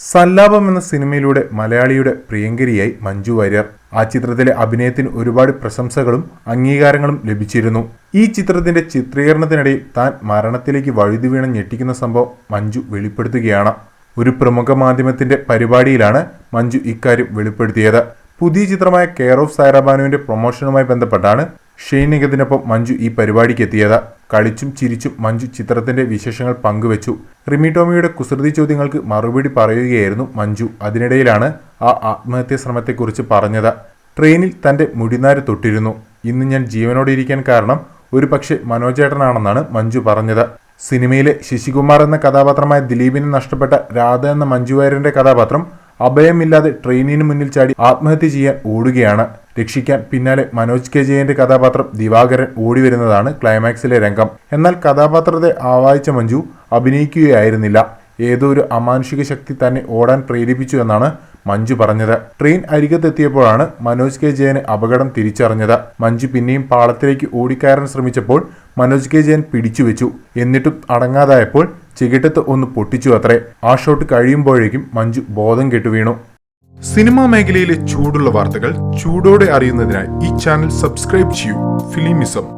സല്ലാപം എന്ന സിനിമയിലൂടെ മലയാളിയുടെ പ്രിയങ്കരിയായി മഞ്ജു വാര്യർ. ആ ചിത്രത്തിലെ അഭിനയത്തിന് ഒരുപാട് പ്രശംസകളും അംഗീകാരങ്ങളും ലഭിച്ചിരുന്നു. ഈ ചിത്രത്തിന്റെ ചിത്രീകരണത്തിനിടയിൽ താൻ മരണത്തിലേക്ക് വഴുതി വീണ ഞെട്ടിക്കുന്ന സംഭവം മഞ്ജു വെളിപ്പെടുത്തുകയാണ്. ഒരു പ്രമുഖ മാധ്യമത്തിന്റെ പരിപാടിയിലാണ് മഞ്ജു ഇക്കാര്യം വെളിപ്പെടുത്തിയത്. പുതിയ ചിത്രമായ കെയർ ഓഫ് സൈറാബാനുവിന്റെ പ്രൊമോഷനുമായി ബന്ധപ്പെട്ടാണ് ഷെയ്ൻ നിഗത്തിനൊപ്പം മഞ്ജു ഈ പരിപാടിക്ക് എത്തിയത്. കളിച്ചും ചിരിച്ചും മഞ്ജു ചിത്രത്തിന്റെ വിശേഷങ്ങൾ പങ്കുവച്ചു. റിമി ടോമിയുടെ കുസൃതി ചോദ്യങ്ങൾക്ക് മറുപടി പറയുകയായിരുന്നു മഞ്ജു. അതിനിടയിലാണ് ആ ആത്മഹത്യാ ശ്രമത്തെക്കുറിച്ച് പറഞ്ഞത്. ട്രെയിനിൽ തന്റെ മുടിനാര് തൊട്ടിരുന്നു. ഇന്ന് ഞാൻ ജീവനോടെ ഇരിക്കാൻ കാരണം ഒരു പക്ഷേ മനോജേട്ടനാണെന്നാണ് മഞ്ജു പറഞ്ഞത്. സിനിമയിലെ ശശികുമാർ എന്ന കഥാപാത്രമായ ദിലീപിനെ നഷ്ടപ്പെട്ട രാധ എന്ന മഞ്ജു വാര്യരുടെ കഥാപാത്രം അഭയമില്ലാതെ ട്രെയിനിന് മുന്നിൽ ചാടി ആത്മഹത്യ ചെയ്യാൻ ഓടുകയാണ്. രക്ഷിക്കാൻ പിന്നാലെ മനോജ് കെ ജയന്റെ കഥാപാത്രം ദിവാകരൻ ഓടി വരുന്നതാണ് ക്ലൈമാക്സിലെ രംഗം. എന്നാൽ കഥാപാത്രത്തെ ആവാഹിച്ച മഞ്ജു അഭിനയിക്കുകയായിരുന്നില്ല. ഏതോ ഒരു അമാനുഷിക ശക്തി തന്നെ ഓടാൻ പ്രേരിപ്പിച്ചു എന്നാണ് മഞ്ജു പറഞ്ഞത്. ട്രെയിൻ അരികത്തെത്തിയപ്പോഴാണ് മനോജ് കെ ജയന് അപകടം തിരിച്ചറിഞ്ഞത്. മഞ്ജു പിന്നെയും പാളത്തിലേക്ക് ഓടിക്കയറാൻ ശ്രമിച്ചപ്പോൾ മനോജ് കെ ജയൻ പിടിച്ചുവെച്ചു എന്നിട്ടും അടങ്ങാതായപ്പോൾ ചികിട്ടത്ത് ഒന്ന് പൊട്ടിച്ചു അത്രേ. ആ ഷോട്ട് കഴിയുമ്പോഴേക്കും മഞ്ജു ബോധം കെട്ടു വീണു സിനിമാ മേഖലയിലെ ചൂടുള്ള വാർത്തകൾ ചൂടോടെ അറിയുന്നതിനായി ഈ ചാനൽ സബ്സ്ക്രൈബ് ചെയ്യൂ. ഫിലിമിസം.